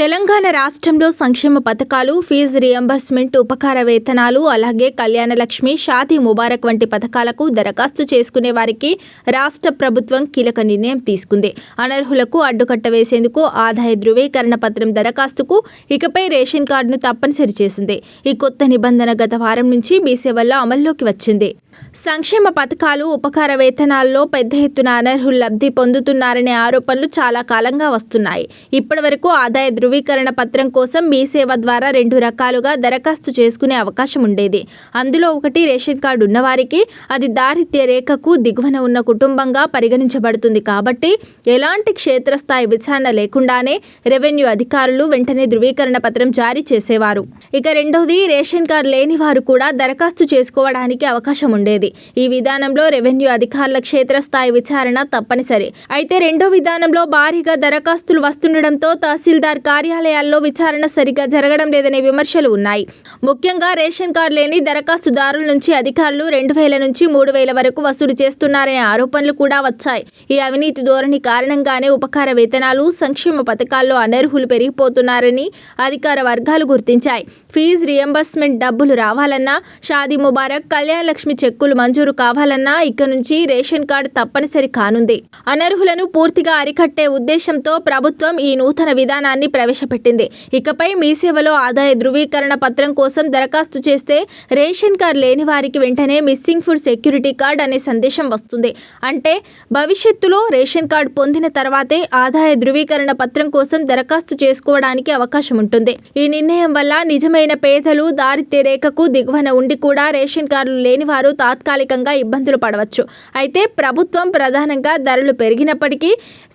తెలంగాణ రాష్ట్రంలో సంక్షేమ పథకాలు ఫీజు రియంబర్స్మెంట్ ఉపకార వేతనాలు అలాగే కళ్యాణలక్ష్మి షాతి షాదీ ముబారక్ వంటి పథకాలకు దరఖాస్తు చేసుకునే వారికి రాష్ట్ర ప్రభుత్వం కీలక నిర్ణయం తీసుకుంది. అనర్హులకు అడ్డుకట్ట వేసేందుకు ఆదాయ ధృవీకరణ పత్రం దరఖాస్తుకు ఇకపై రేషన్ కార్డును తప్పనిసరి చేసింది. ఈ కొత్త నిబంధన గత వారం నుంచి బీసీ వల్ల అమల్లోకి వచ్చింది. సంక్షేమ పథకాలు ఉపకార వేతనాల్లో పెద్ద ఎత్తున అనర్హులు లబ్ధి పొందుతున్నారనే ఆరోపణలు చాలా కాలంగా వస్తున్నాయి. ఇప్పటివరకు ఆదాయ ధృవీకరణ పత్రం కోసం మీ సేవ ద్వారా రెండు రకాలుగా దరఖాస్తు చేసుకునే అవకాశం ఉండేది. అందులో ఒకటి రేషన్ కార్డు ఉన్నవారికి అది దారిద్ర్య రేఖకు దిగువన ఉన్న కుటుంబంగా పరిగణించబడుతుంది కాబట్టి ఎలాంటి క్షేత్రస్థాయి విచారణ లేకుండానే రెవెన్యూ అధికారులు వెంటనే ధృవీకరణ పత్రం జారీ చేసేవారు. ఇక రెండవది రేషన్ కార్డు లేని వారు కూడా దరఖాస్తు చేసుకోవడానికి అవకాశం ఉండేది. ఈ విధానంలో రెవెన్యూ అధికారుల క్షేత్రస్థాయి విచారణ తప్పనిసరి. అయితే రెండో విధానంలో భారీగా దరఖాస్తులు వస్తుండటంతో తహసీల్దార్ కార్యాలయాల్లో విచారణ సరిగా జరగడం లేదనే విమర్శలు ఉన్నాయి. ముఖ్యంగా రేషన్ కార్డు లేని దరఖాస్తుదారుల నుంచి అధికారులు రెండు వేల నుంచి మూడు వేల వరకు వసూలు చేస్తున్నారనే ఆరోపణలు కూడా వచ్చాయి. ఈ అవినీతి ధోరణి కారణంగానే ఉపకార వేతనాలు సంక్షేమ పథకాల్లో అనర్హులు పెరిగిపోతున్నారని అధికార వర్గాలు గుర్తించాయి. ఫీజు రియంబర్స్మెంట్ డబ్బులు రావాలన్నా షాదీ ముబారక్ కళ్యాణ లక్ష్మి చెక్కులు మంజూరు కావాలన్నా ఇక నుంచి రేషన్ కార్డు తప్పనిసరి కానుంది. అనర్హులను పూర్తిగా అరికట్టే ఉద్దేశంతో ప్రభుత్వం ఈ నూతన విధానాన్ని ప్రవేశపెట్టింది. ఇకపై మీ సేవలో ఆదాయ ధృవీకరణ పత్రం కోసం దరఖాస్తు చేస్తే రేషన్ కార్డు లేని వారికి వెంటనే మిస్సింగ్ ఫుడ్ సెక్యూరిటీ కార్డ్ అనే సందేశం వస్తుంది. అంటే భవిష్యత్తులో రేషన్ కార్డు పొందిన తర్వాతే ఆదాయ ధృవీకరణ పత్రం కోసం దరఖాస్తు చేసుకోవడానికి అవకాశం ఉంటుంది. ఈ నిర్ణయం వల్ల నిజమైన పేదలు దారిద్ర్య రేఖకు దిగువన ఉండి కూడా రేషన్ కార్డులు లేని వారు తాత్కాలికంగా ఇబ్బందులు పడవచ్చు. అయితే ప్రభుత్వం ప్రధానంగా ధరలు పెరిగినప్పటికీ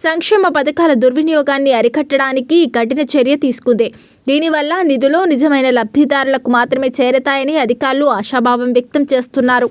సంక్షేమ పథకాల దుర్వినియోగాన్ని అరికట్టడానికి కఠిన చర్య తీసుకుంది. దీనివల్ల నిధులు నిజమైన లబ్ధిదారులకు మాత్రమే చేరతాయని అధికారులు ఆశాభావం వ్యక్తం చేస్తున్నారు.